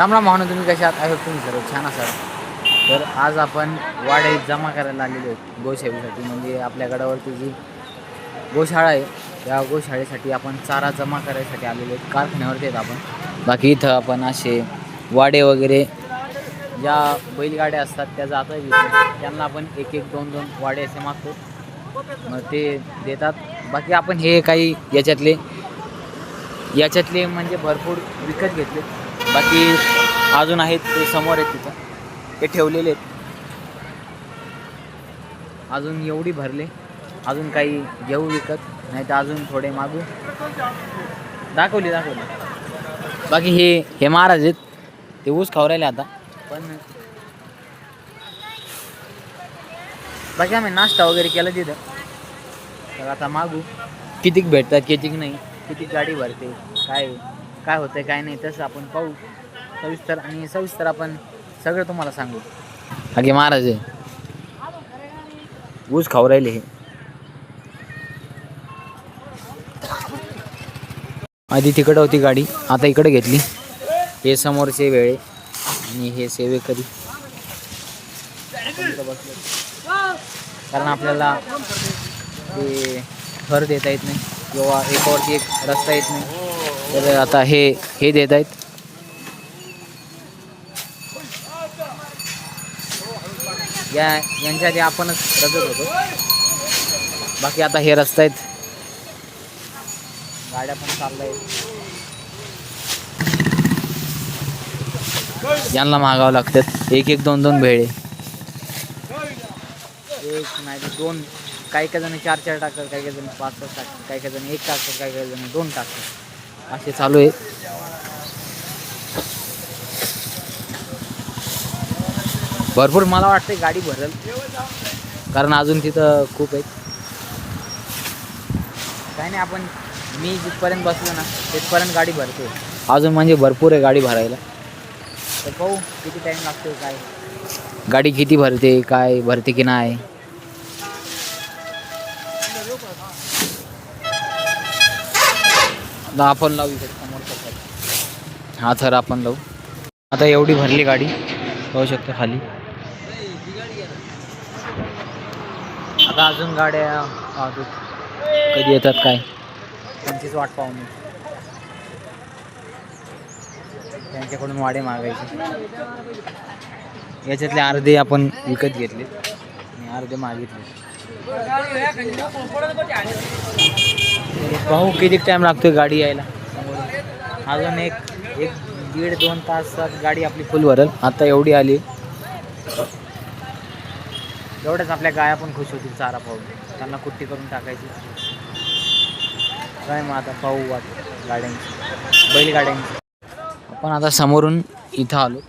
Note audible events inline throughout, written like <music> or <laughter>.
राम राम तुम्ही कशा आहात? होप तुम्ही सर्व छान असाल. तर आज आपण वाडे जमा करायला आलेलो आहेत गोशाळेसाठी. म्हणजे आपल्या गडावरती जी गोशाळा आहे त्या गोशाळेसाठी आपण चारा जमा करायसाठी आलेलो आहेत कारखान्यावरती आहेत आपण. बाकी इथं आपण असे वाडे वगैरे ज्या बैलगाड्या असतात त्या जातात त्यांना आपण एक एक दोन दोन वाडे असे मागतो. मग ते देतात. बाकी आपण हे काही याच्यातले याच्यातले म्हणजे भरपूर विकत घेतले. बाकी अजून आहेत ते समोर आहेत तिथं. ते ठेवलेले आहेत. अजून एवढी भरले. अजून काही घेऊ विकत नाही तर अजून थोडे मागू. दाखवली दाखवली. बाकी हे हे महाराज आहेत. ते ऊस खाऊ राहिले आता. पण बाकी आम्ही नाश्ता वगैरे केला तिथं. तर आता मागू. कितीक भेटतात कितीक नाही किती गाडी भरते काय काय होतं काय नाही तसं आपण पाहू. सविस्तर आणि सविस्तर आपण सगळं तुम्हाला सांगू. अगे महाराज आहे. ऊस खाऊ राहिले हे. आधी तिकडं होती गाडी आता इकडे घेतली. हे समोरचे वेळे आणि हे सेवे कधी कारण आपल्याला ते घर देता येत नाही किंवा एकावरती एक रस्ता येत नाही. तर आता हे हे देत आहेत या यांच्या आधी आपणच रजत होतो. बाकी आता हे रस्ता आहेत. गाड्या पण चालल्या यांना मागावं लागतात. एक एक दोन दोन भेळे. एक नाही दोन. काही काही जण चार चार टाकतात काही काही जण पाच पाच टाकतात काही काही जण एक टाकतात काही काही जण दोन टाकतात. असे चालू आहे भरपूर मला वाटते गाडी भरल. कारण अजून तिथं खूप आहेत. काही नाही आपण मी जिथपर्यंत बसलो ना तिथपर्यंत गाडी भरते अजून म्हणजे भरपूर आहे गाडी भरायला. तर पाहू किती टाईम लागतो काय? गाडी किती भरते काय भरते की नाही? आपण लावू इकडे समोर हा थर आपण लावू. आता एवढी भरली गाडी. पाहू शकतो खाली. आता अजून गाड्या पाहतो कधी येतात काय? त्यांचीच वाट पाहू मी त्यांच्याकडून वाडे मागायचे. याच्यातले अर्धे आपण विकत घेतले. आणि अर्धे मागितले. पाहू किती टाइम लागतो गाडी यायला? अजून एक एक दीड दोन तासात गाडी आपली फुल भरल. आता एवढी आली. एवढ्याच आपल्या गाया पण खुश होतील चारा पाहून. त्यांना कुट्टी करून टाकायची. काय मग आता पाहू वाट गाड्यांची. बैलगाड्यांची. आपण आता समोरून इथं आलो.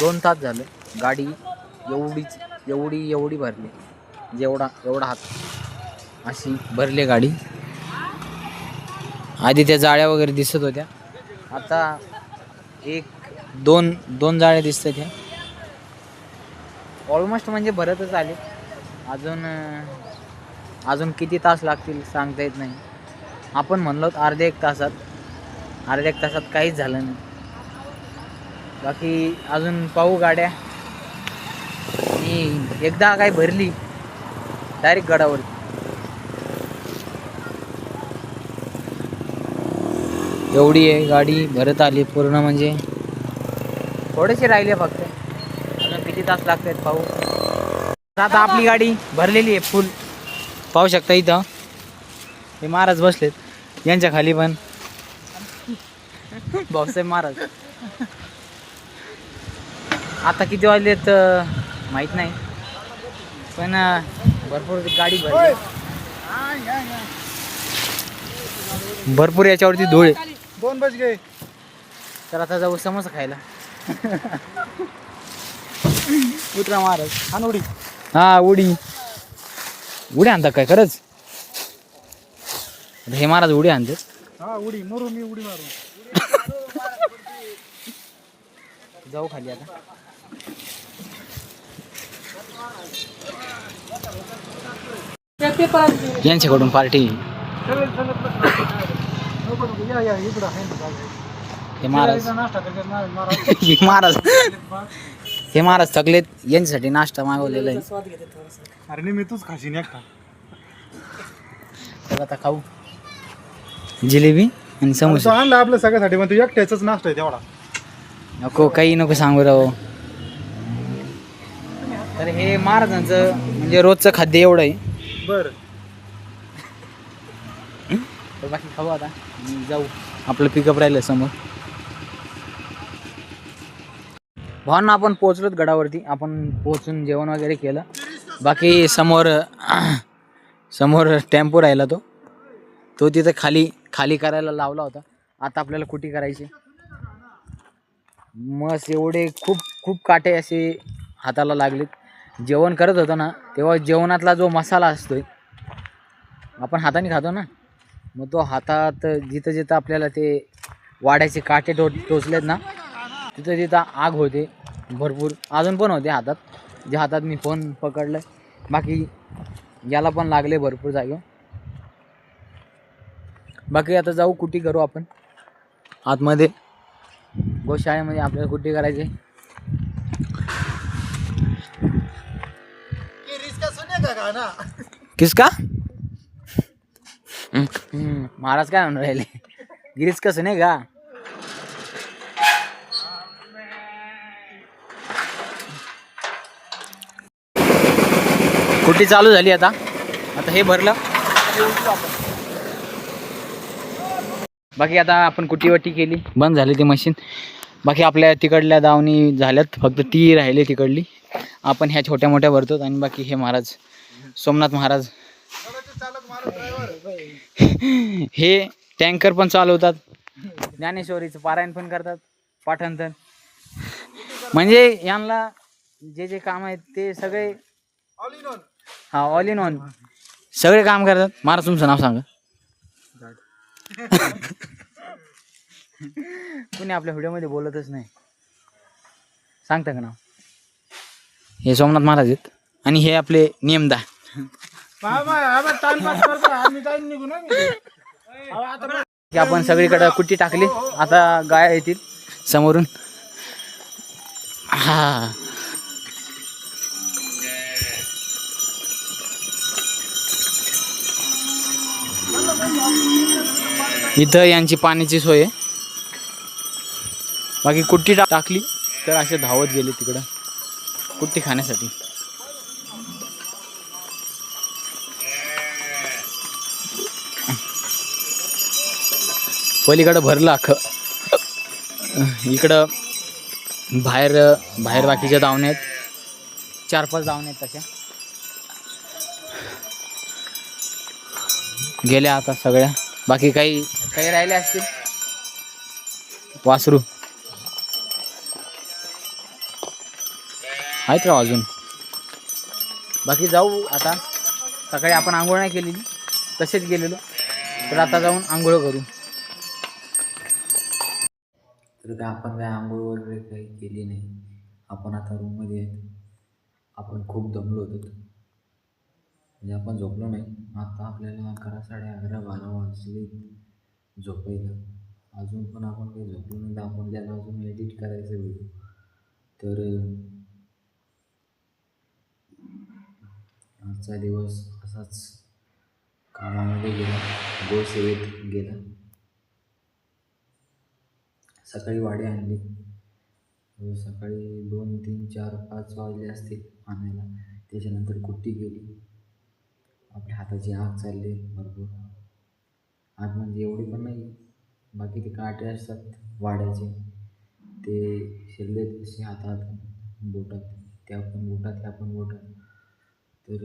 दोन तास झालं. गाडी एवढीच एवढी एवढी भरली. जेवढा एवढा हात. अशी भरली गाडी. आधी त्या जाळ्या वगैरे दिसत होत्या. आता एक दोन दोन जाळ्या दिसतात ह्या ऑलमोस्ट म्हणजे भरतच आले. अजून अजून किती तास लागतील सांगता येत नाही. आपण म्हणलो होतो अर्ध्या एक तासात. अर्ध्या एक तासात काहीच झालं नाही. बाकी अजून पाहू गाड्या. आणि एकदा काय भरली डायरेक्ट गडावर एवढी आहे गाडी भरत आली पूर्ण म्हणजे. थोडेसे राहिले फक्त. किती तास लागतात पाहू? आता आपली गाडी भरलेली आहे फुल पाहू शकता इथं. हे महाराज बसलेत. यांच्या खाली पण. भाऊसाहेब महाराज. आता किती वाजलेत माहीत नाही. पण भरपूर गाडी भरली. भरपूर याच्यावरती धूळ दोन बज गए तर आता जाऊ समोसा खायला. <laughs> उतरा महाराज हान उडी. हा उडी. उडी आणतात काय खरंच? हे महाराज उडी आणतात हा उडी. मरू मी उडी मारू जाऊ खाली आता. यांच्याकडून पार्टी. या या इकडं आहे ना. हे महाराज. जिलेबीचा नाश्ता करतात मा- महाराज. महाराज. हे महाराज थकलेत यांच्यासाठी नाश्ता मागवलेला आहे. अरे नाही मी तूच खाशीन एकटा तर आता खाऊ. जिलेबी आणि तो समोसा. आणला आपल्या सगळ्यासाठी पण तू एकट्याचाच नाश्ता आहे तेवढा. नको काही नको सांगू राव. तर हे महाराजांचं म्हणजे रोजचं खाद्य एवढं आहे. बर. तर बाकी खाऊ आता. आणि जाऊ. आपलं पिकअप राहिलं समोर. भावना आपण पोहोचलोत गडावरती. आपण पोहोचून जेवण वगैरे केलं. बाकी समोर समोर टेम्पो राहिला तो. तो तिथं खाली खाली करायला लावला होता. आता आपल्याला कुटी करायची? मस्त एवढे खूप खूप काटे असे हाताला लागलेत. जेवण करत होतो ना तेव्हा जेवणातला जो मसाला असतो आपण हाताने खातो ना मग तो हातात जिथं जिथं आपल्याला ते वाड्याचे काटे टो टोचलेत ना तिथं तिथं आग होते भरपूर. अजून पण होते हातात. जे हातात मी फोन पकडलं बाकी याला पण लागले भरपूर जागे. बाकी आता जाऊ कुटी करू आपण? आतमध्ये. गोशाळेमध्ये आपल्याला कुटी करायची किसका महाराज काय म्हणून राहिले? गिरीच कसं नाही का कुटी चालू झाली आता? आता हे भरलं. बाकी आता आपण कुटीवटी केली. बंद झाली ती मशीन. बाकी आपल्या तिकडल्या दावणी झाल्यात. फक्त ती राहिली तिकडली. आपण ह्या छोट्या मोठ्या भरतो आणि बाकी हे महाराज सोमनाथ महाराज. हे टँकर पण चालवतात. ज्ञानेश्वरीचं पारायण पण करतात. पाठांतर. म्हणजे यांना जे जे काम आहेत ते सगळे हा ऑल इन ऑन सगळे काम करतात? महाराज तुमचं नाव सांगा. कुणी आपल्या व्हिडिओमध्ये बोलतच नाही. सांगता का नाव? हे सोमनाथ महाराज आहेत. आणि हे आपले नियमदा की आपण सगळीकडे कुट्टी टाकली. आता गाय येतील. समोरून. हा. इथं यांची पाण्याची सोय आहे. बाकी कुट्टी टा- टाकली तर असे धावत गेले तिकडं. कुट्टी खाण्यासाठी. पलीकडं भरलं अख्खं. इकडं बाहेर बाहेर बाकीच्या दावण्या आहेत. चार पाच दावण्या आहेत तशा. गेल्या आता सगळ्या. बाकी काही काही राहिले असतील? वासरू. आहेत का अजून. बाकी जाऊ आता. सकाळी आपण आंघोळ नाही केलेली. तसेच गेलेलो. तर आता जाऊन आंघोळ करू. तर काय आपण काय आंघोळ वगैरे काही केली नाही. आपण आता रूममध्ये आहेत. आपण खूप दमलो होतो. म्हणजे आपण झोपलो नाही. आता आपल्याला अकरा साडे अकरा बारा वाजले झोपायला अजून पण आपण काही झोपलो नाही तर आपण त्याला अजून एडिट करायचं व्हिडिओ तर आजचा दिवस असाच कामामध्ये गेला. गोसेवेत गेला. सकाळी वाडे आणली. सकाळी दोन तीन चार पाच वाजले असतील आणायला. त्याच्यानंतर कुट्टी गेली आपल्या हाताची आग चालली भरपूर. आज म्हणजे एवढी पण नाही. बाकी ते काटे असतात वाड्याचे. ते शिरले तसे हातात बोटात. त्या पण बोटात ह्या पण बोटात. तर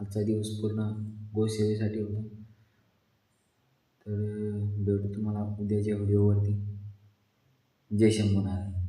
आजचा दिवस पूर्ण गोसेवेसाठी होता. तर भेटू तुम्हाला उद्याच्या व्हिडिओवरती. जय शंभू नारायण